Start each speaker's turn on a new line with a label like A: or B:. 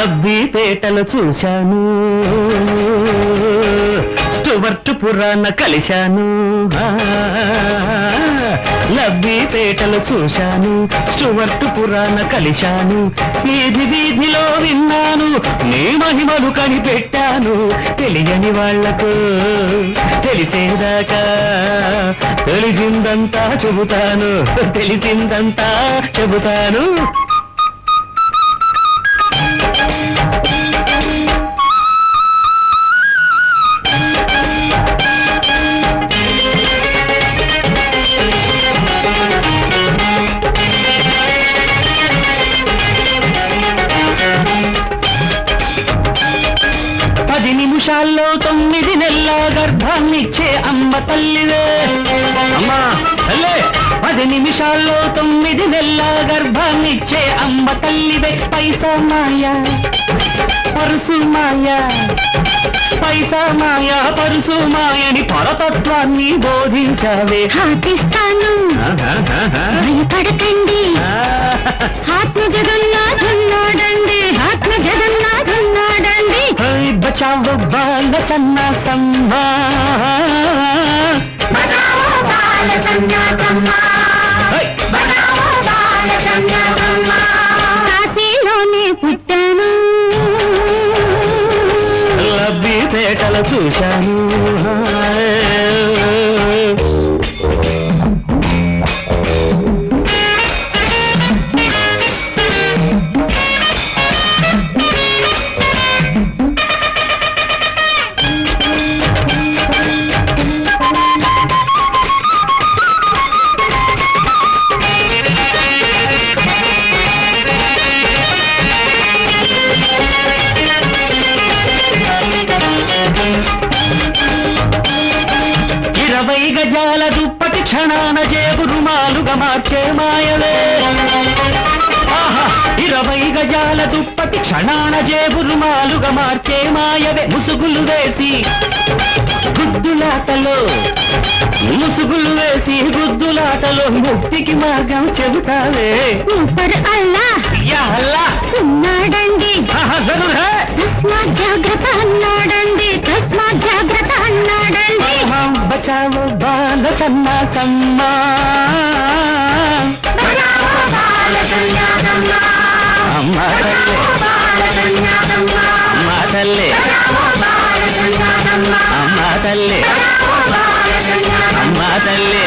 A: లబ్బిపేటలో చూశాను. స్టువర్ట్ పురాణ కలిశాను. ఆ, లబ్బిపేటలో చూశాను స్టువర్ట్ పురాణ కలిశాను. వీధి వీధిలో విన్నాను నీ మహిమలు కనిపెట్టాను. తెలియని వాళ్ళకు తెలిసేదాకా తెలిసిందంతా చెబుతాను. తెలిసిందంతా చెబుతాను. పది నిమిషాల్లో తొమ్మిది నెలల గర్భాన్నిచ్చే అమ్మ తల్లివే అమ్మా తల్లే. పది నిమిషాల్లో తొమ్మిది నెలల గర్భాన్నిచ్చే అమ్మ తల్లివే పైసా మాయ పరుసు మాయ పైసా మాయ పరుసు మాయని పరతత్వాన్ని బోధించావే.
B: హాటిస్తాను
A: బచావో బాల
B: సన్యాసమ్మ కాశీలోనే పుట్టాను.
A: లబ్బిపేటల చూశాను. ఇరవై గజాల దుప్పటి క్షణాన జేబు రుమాలుగా మార్చే మాయలే! ఇరవై గజాల దుప్పటి క్షణాన జేబు రుమాలుగా మార్చే మాయవే. ముసుగులు వేసి గుద్దులాటలో ముసుగులు వేసి గుద్దులాటలో ముక్తికి మార్గం చెబుతావే.
B: ఊపర్ అల్లా! ఉన్నాడండి. జాగ్రత్త అన్నాడండి
A: బచావో బాల సన్నా సమ్మా
B: బచావో బాల సన్యాసమ్మ
A: అమ్మ తల్లి. అమ్మ తల్లి. అమ్మ తల్లి. అమ్మ తల్లి.